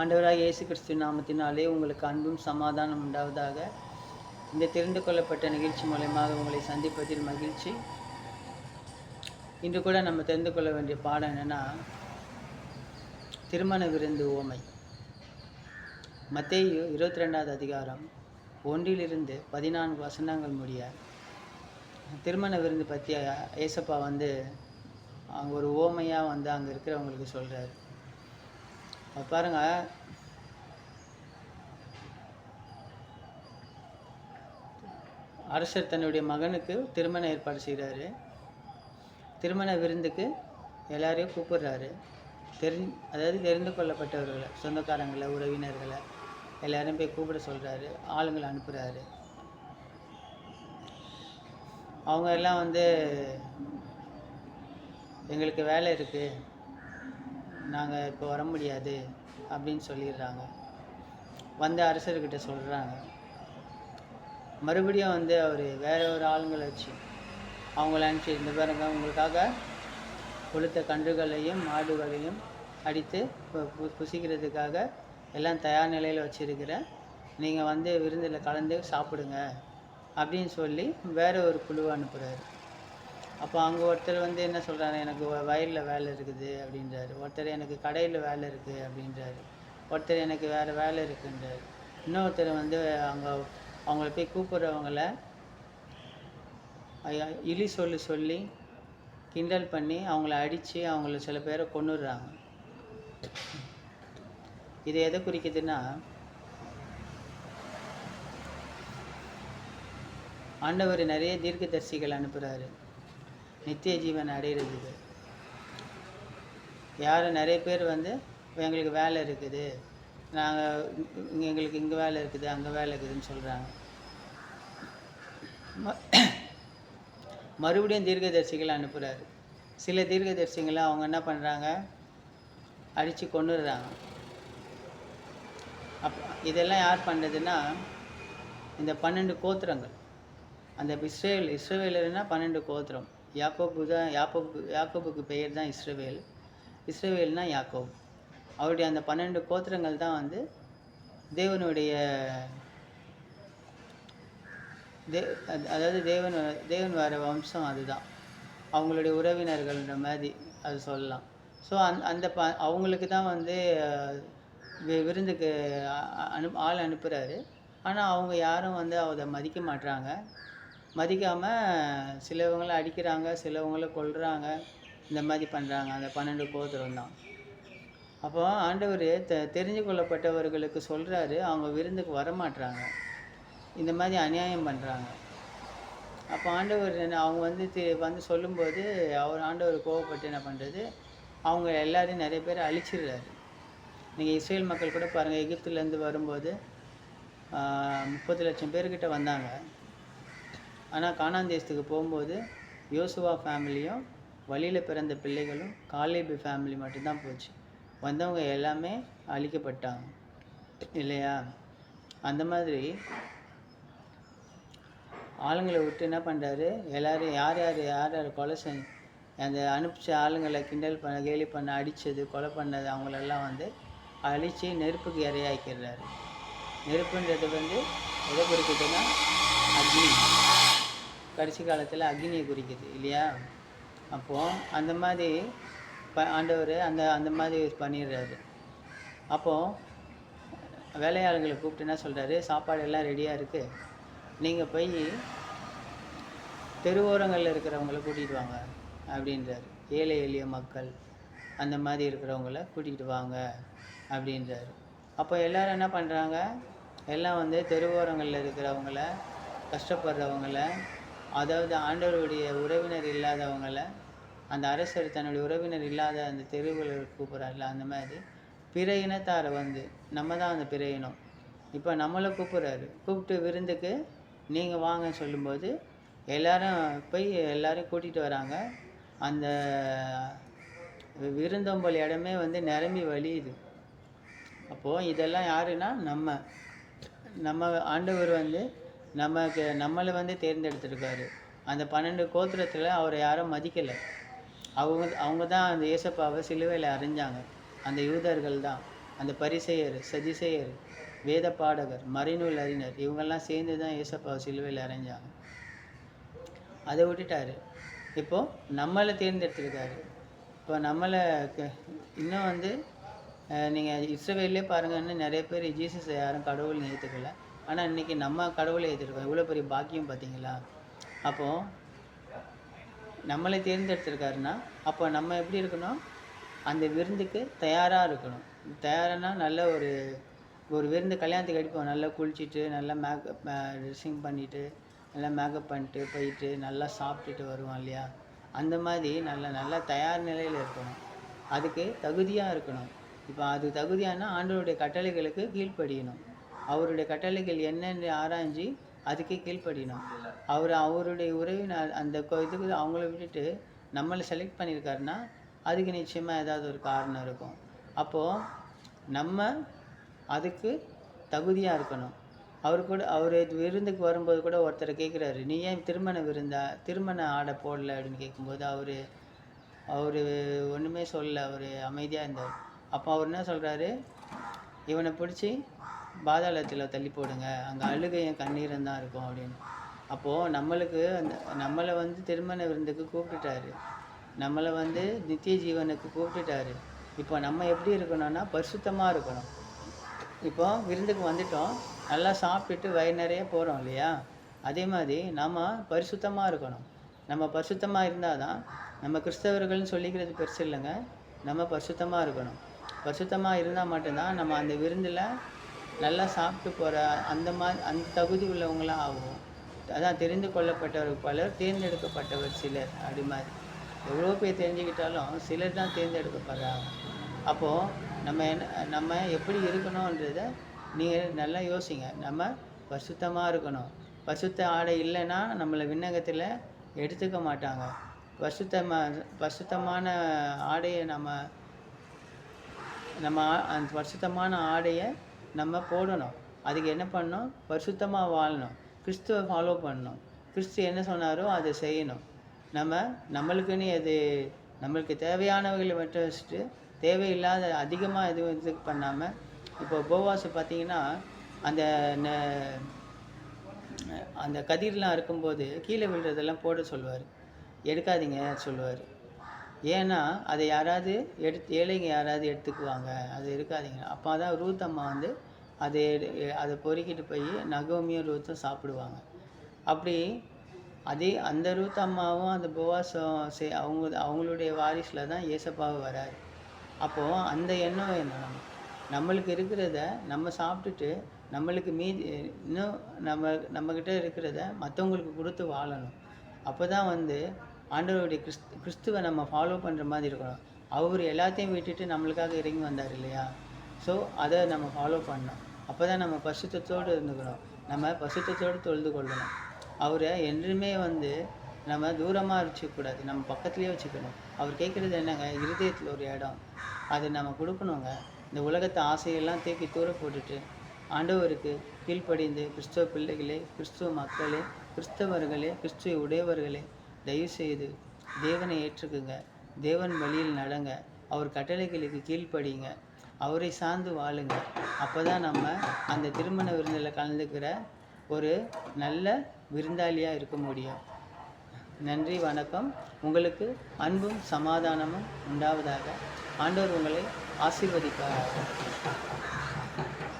ஆண்டவராக இயேசு கிறிஸ்து நாமத்தினாலே உங்களுக்கு அன்பும் சமாதானம் உண்டாவதாக. இந்த தெரிந்து கொள்ளப்பட்ட நிகழ்ச்சி மூலயமாக உங்களை சந்திப்பதில் மகிழ்ச்சி. இன்று கூட நம்ம தெரிந்து கொள்ள வேண்டிய பாடம் என்னென்னா திருமண விருந்து ஓமை. மத்தேயு இருபத்தி ரெண்டாவது அதிகாரம் ஒன்றிலிருந்து பதினான்கு வசனங்கள் முடிய திருமண விருந்து பற்றி ஏசப்பா வந்து அங்கே ஒரு ஓமையாக வந்து அங்கே இருக்கிறவங்களுக்கு சொல்கிறாரு அது பாருங்க. அரசர் தன்னுடைய மகனுக்கு திருமண ஏற்பாடு செய்கிறாரு திருமண விருந்துக்கு எல்லாரையும் கூப்பிடுறாரு. தெரி அதாவது தெரிந்து கொள்ளப்பட்டவர்களை சொந்தக்காரங்களை உறவினர்களை எல்லாரும் போய் கூப்பிட சொல்கிறாரு ஆளுங்களை அனுப்புகிறாரு அவங்க எல்லாம் வந்து எங்களுக்கு வேலை இருக்குது நாங்கள் இப்போ வர முடியாது அப்படின்னு சொல்லிடுறாங்க. வந்த அரசர்கிட்ட சொல்கிறாங்க மறுபடியும் வந்து அவர் வேற ஒரு ஆளுங்களை வச்சு அவங்கள அனுப்பிச்சு இந்த பாருங்க உங்களுக்காக கொளுத்த கன்றுகளையும் மாடுகளையும் அடித்து புசிக்கிறதுக்காக எல்லாம் தயார் நிலையில் வச்சுருக்கிறேன் நீங்கள் வந்து விருந்தில் கலந்து சாப்பிடுங்க அப்படின்னு சொல்லி வேற ஒரு குழுவை அனுப்புகிறாரு அப்போ அங்கே ஒருத்தர் வந்து என்ன சொல்கிறாரு எனக்கு வயலில் வேலை இருக்குது அப்படின்றாரு. ஒருத்தர் எனக்கு கடையில் வேலை இருக்குது அப்படின்றாரு. ஒருத்தர் எனக்கு வேறு வேலை இருக்குன்றாரு. இன்னொருத்தர் வந்து அங்கே அவங்கள போய் கூப்பிட்றவங்கள இழி சொல்லு சொல்லி கிண்டல் பண்ணி அவங்கள அடித்து அவங்கள சில பேரை கொண்டுடுறாங்க இது எதை குறிக்குதுன்னா ஆண்டவர் நிறைய தீர்க்கதரிசிகள் அனுப்புகிறாரு நித்திய ஜீவன் அடையிறதுக்கு. யார் நிறைய பேர் வந்து எங்களுக்கு வேலை இருக்குது. நாங்கள் எங்களுக்கு இங்கே வேலை இருக்குது அங்கே வேலை இருக்குதுன்னு சொல்கிறாங்க மறுபடியும் தீர்க்கதரிசிகளை அனுப்புகிறாரு சில தீர்க்கதரிசிகளை அவங்க என்ன பண்ணுறாங்க அடித்து கொண்டுடுறாங்க அப் இதெல்லாம் யார் பண்ணுறதுன்னா இந்த பன்னெண்டு கோத்திரங்கள். அந்த இஸ்ரேல் இஸ்ரவேலர்னா பன்னெண்டு கோத்திரம். யாக்கோபு தான் யாக்கோபு யாக்கோபுக்கு பெயர் தான் இஸ்ரவேல். இஸ்ரவேல்னா யாக்கோப். அவருடைய அந்த பன்னெண்டு கோத்திரங்கள் தான் வந்து தேவனுடைய தே அதாவது தேவன் தேவன் வர வம்சம் அதுதான். அவங்களுடைய உறவினர்கள்ன்ற மாதிரி அது சொல்லலாம். ஸோ அந் அந்த ப அவங்களுக்கு தான் வந்து வி- விருந்துக்கு அனு ஆள் அனுப்புகிறாரு ஆனால் அவங்க யாரும் வந்து அதை மதிக்க மாட்டுறாங்க மதிக்காமல் சிலவங்களை அடிக்கிறாங்க சிலவங்களை கொள்கிறாங்க இந்த மாதிரி பண்ணுறாங்க அந்த பன்னெண்டு கோத்திரம் தான். அப்போ ஆண்டவர் தெ தெரிஞ்சு கொள்ளப்பட்டவர்களுக்கு சொல்கிறாரு அவங்க விருந்துக்கு வரமாட்றாங்க. இந்த மாதிரி அநியாயம் பண்ணுறாங்க அப்போ ஆண்டவர் என்ன அவங்க வந்து தி- வந்து சொல்லும்போது அவர் ஆண்டவர் கோவப்பட்டு என்ன பண்ணுறது அவங்க எல்லாரையும் நிறைய பேர் அழிச்சிடுறாரு. நீங்கள் இஸ்ரேல் மக்கள் கூட பாருங்கள் எகிப்துலேருந்து வரும்போது முப்பது லட்சம் பேர்கிட்ட வந்தாங்க. ஆனால் காணாந்தேசத்துக்கு போகும்போது யோசுவா ஃபேமிலியும் வழியில் பிறந்த பிள்ளைகளும் காலேபி ஃபேமிலி மட்டும்தான் போச்சு. வந்தவங்க எல்லாமே அழிக்கப்பட்டாங்க. இல்லையா? அந்த மாதிரி ஆளுங்களை விட்டு என்ன பண்ணுறாரு எல்லோரும் யார் யார் யார் யார் கொலை செஞ்சு அந்த அனுப்பிச்ச ஆளுங்களை கிண்டல் பண்ண கேலி பண்ண அடித்தது கொலை பண்ணது அவங்களெல்லாம் வந்து அழித்து நெருப்புக்கு இரையாக்கிறாரு நெருப்புன்றது வந்து எதை குறிக்குதுன்னா அக்னி. கடைசி காலத்தில் அக்னியை குறிக்குது இல்லையா? அப்போது அந்த மாதிரி ப ஆண்டவர் அந்த அந்த மாதிரி பண்ணிடுறாரு. அப்போது வேலையாளுங்களை கூப்பிட்டு என்ன சொல்கிறாரு சாப்பாடு எல்லாம் ரெடியாக இருக்குது நீங்கள் போய் தெருவோரங்களில் இருக்கிறவங்கள கூட்டிகிட்டு வாங்க அப்படின்றாரு. ஏழை எளிய மக்கள் அந்த மாதிரி இருக்கிறவங்கள கூட்டிகிட்டு வாங்க அப்படின்றாரு. அப்போ எல்லோரும் என்ன பண்ணுறாங்க எல்லாம் வந்து தெருவோரங்களில் இருக்கிறவங்கள கஷ்டப்படுறவங்கள அதாவது ஆண்டவருடைய உறவினர் இல்லாதவங்கள அந்த அரசர் தன்னுடைய உறவினர் இல்லாத அந்த தெருவில் கூப்பிட்றாருல அந்த மாதிரி. பிற இனத்தாரை வந்து நம்ம தான் அந்த பிற இனம். இப்போ நம்மளை கூப்பிட்றாரு. கூப்பிட்டு விருந்துக்கு நீங்கள் வாங்க சொல்லும்போது எல்லாரும் போய் எல்லாரும் கூட்டிகிட்டு வராங்க. அந்த வி- விருந்தோம்பல் இடமே வந்து நிரம்பி வழியுது. அப்போது இதெல்லாம் யாருன்னா நம்ம. நம்ம ஆண்டவர் வந்து நமக்கு நம்மளை வந்து தேர்ந்தெடுத்திருக்காரு. அந்த பன்னெண்டு கோத்திரத்தில் அவரை யாரும் மதிக்கலை. அவங்க அவங்க தான் அந்த ஏசப்பாவை சிலுவையில் அறிஞ்சாங்க அந்த யூதர்கள் தான். அந்த பரிசெயர் சதிசெயர் வேத பாடகர் மறைநூல் அறிஞர் இவங்கெல்லாம் சேர்ந்து தான் ஏசப்பாவை சிலுவையில் அறிஞ்சாங்க அதை விட்டுட்டாரு. இப்போது நம்மளை தேர்ந்தெடுத்திருக்காரு. இப்போ நம்மளை க- இன்னும் வந்து நீங்கள் இஸ்ரவேல்லே பாருங்கன்னு நிறைய பேர் ஜீசஸை யாரும் கடவுள் ஏற்றுக்கலை ஆனால் இன்னைக்கு நம்ம கடவுளை ஏற்றுருக்கோம் இவ்வளோ பெரிய பாக்கியம் பார்த்தீங்களா அப்போது நம்மளை தேர்ந்தெடுத்திருக்காருன்னா அப்போ நம்ம எப்படி இருக்கணும்? அந்த விருந்துக்கு தயாராக இருக்கணும். தயாரானா நல்ல ஒரு ஒரு விருந்து கல்யாணத்துக்கு அடிப்போம். நல்லா குளிச்சுட்டு நல்லா மேக்கப் ட்ரெஸ்ஸிங் பண்ணிவிட்டு நல்லா மேக்கப் பண்ணிட்டு போயிட்டு நல்லா சாப்பிட்டுட்டு வருவோம் இல்லையா? அந்த மாதிரி நல்ல நல்லா தயார் நிலையில் இருக்கணும். அதுக்கு தகுதியாக இருக்கணும். இப்போ அது தகுதியானா ஆண்டவருடைய கட்டளைகளுக்கு கீழ்ப்படியணும். அவருடைய கட்டளைகள் என்னென்னு ஆராய்ஞ்சு அதுக்கே கீழ்ப்படினோம். அவர் அவருடைய உறவினர் அந்த இதுக்கு அவங்கள விட்டுட்டு நம்மளை செலக்ட் பண்ணியிருக்காருன்னா அதுக்கு நிச்சயமாக ஏதாவது ஒரு காரணம் இருக்கும். அப்போது நம்ம அதுக்கு தகுதியாக இருக்கணும். அவர் கூட அவர் விருந்துக்கு வரும்போது கூட ஒருத்தர் கேட்குறாரு நீ ஏன் திருமண விருந்தா திருமண ஆடை போடல? அப்படின்னு கேட்கும்போது அவர் அவர் ஒன்றுமே சொல்லல அவர் அமைதியாக இருந்தார். அப்போ அவர் என்ன சொல்கிறாரு இவனை பிடிச்சி பாதாளத்தில் தள்ளி போடுங்க. அங்கே அழுகையும் கண்ணீரும் தான் இருக்கும் அப்படின்னு. அப்போது நம்மளுக்கு அந்த நம்மளை வந்து திருமண விருந்துக்கு கூப்பிட்டுட்டாரு. நம்மளை வந்து நித்திய ஜீவனுக்கு கூப்பிட்டுட்டாரு. இப்போ நம்ம எப்படி இருக்கணும்னா பரிசுத்தமாக இருக்கணும். இப்போ விருந்துக்கு வந்துட்டோம். நல்லா சாப்பிட்டுட்டு வயிறு நிறைய போகிறோம் இல்லையா? அதே மாதிரி நம்ம பரிசுத்தமாக இருக்கணும். நம்ம பரிசுத்தமாக இருந்தால் தான் நம்ம கிறிஸ்தவர்கள்னு சொல்லிக்கிறது பெருசு இல்லைங்க. நம்ம பரிசுத்தமாக இருக்கணும். பரிசுத்தமாக இருந்தால் மட்டும்தான் நம்ம அந்த விருந்தில் நல்லா சாப்பிட்டு போகிற அந்த மாதிரி அந்த தகுதி உள்ளவங்களாம் ஆகும். அதான் தெரிந்து கொள்ளப்பட்டவர் பலர் தேர்ந்தெடுக்கப்பட்டவர் சிலர் அப்படி மாதிரி. எவ்வளோ பேர் தெரிஞ்சுக்கிட்டாலும் சிலர் தான் தேர்ந்தெடுக்கப்படுறாங்க. அப்போது நம்ம என்ன நம்ம எப்படி இருக்கணுன்றத நீங்கள் நல்லா யோசிங்க. நம்ம பசுத்தமாக இருக்கணும். பசுத்த ஆடை இல்லைன்னா நம்மளை விண்ணகத்தில் எடுத்துக்க மாட்டாங்க. பசுத்தமாக பசுத்தமான ஆடையை நம்ம நம்ம ஆ- அந்த பசுத்தமான ஆடையை நம்ம போடணும். அதுக்கு என்ன பண்ணணும்? பரிசுத்தமாக வாழணும். கிறிஸ்துவை ஃபாலோ பண்ணணும். கிறிஸ்து என்ன சொன்னாரோ அதை செய்யணும். நம்ம நம்மளுக்குன்னு எது நம்மளுக்கு தேவையானவைகளை மட்டும் வச்சுட்டு தேவையில்லாத அதிகமாக எதுவும் இது பண்ணாமல் இப்போ போவாஸ் பார்த்தீங்கன்னா அந்த ந அந்த கதிர்லாம் இருக்கும்போது கீழே விழுறதெல்லாம் போட சொல்லுவார். எடுக்காதீங்க சொல்லுவார். ஏன்னா அதை யாராவது எடுத்து ஏழைங்க யாராவது எடுத்துக்குவாங்க. அது இருக்காதிங்க. அப்போ தான் ரூத் அம்மா வந்து அதை எடு- அதை பொறுக்கிட்டு போய் நகோமியும் ரூத்தும் சாப்பிடுவாங்க. அப்படி அதே அந்த ரூத் அம்மாவும் அந்த போவாஸும் சே அவங்க அவங்களுடைய வாரிசில் தான் ஏசப்பாவும் வராரு. அப்போது அந்த எண்ணம் என்ன நம்மளுக்கு இருக்கிறத நம்ம சாப்பிட்டுட்டு நம்மளுக்கு மீதி இன்னும் நம்ம நம்மக்கிட்ட இருக்கிறத மற்றவங்களுக்கு கொடுத்து வாழணும். அப்போ தான் வந்து ஆண்டவருடைய கிறிஸ்து கிறிஸ்துவை நம்ம ஃபாலோ பண்ணுற மாதிரி இருக்கணும். அவர் எல்லாத்தையும் விட்டுட்டு நம்மளுக்காக இறங்கி வந்தார் இல்லையா? ஸோ அதை நம்ம ஃபாலோ பண்ணணும். அப்போ தான் நம்ம பசுத்தத்தோடு இருந்துக்கணும். நம்ம பசுத்தத்தோடு தொழுது கொள்ளணும். அவரை என்றுமே வந்து நம்ம தூரமாக வச்சுக்கூடாது நம்ம பக்கத்துலேயே வச்சுக்கணும். அவர் கேட்குறது என்னங்க? இருதயத்தில் ஒரு இடம். அது நம்ம கொடுக்கணுங்க. இந்த உலகத்தை ஆசையெல்லாம் தூக்கி தூர போட்டுட்டு ஆண்டவருக்கு கீழ்ப்படிந்து கிறிஸ்துவ பிள்ளைகளே கிறிஸ்துவ மக்களே கிறிஸ்தவர்களே கிறிஸ்துவ உடையவர்களே தயவுசெய்து தேவனை ஏற்றுக்குங்க. தேவன் வழியில் நடங்க. அவர் கட்டளைகளுக்கு கீழ்ப்படிங்க அவரை சார்ந்து வாழுங்க. அப்போ தான் நம்ம அந்த திருமண விருந்தில் கலந்துக்கிற ஒரு நல்ல விருந்தாளியாக இருக்க முடியும். நன்றி வணக்கம். உங்களுக்கு அன்பும் சமாதானமும் உண்டாவதாக. ஆண்டவர் உங்களை ஆசீர்வதிப்பாராக.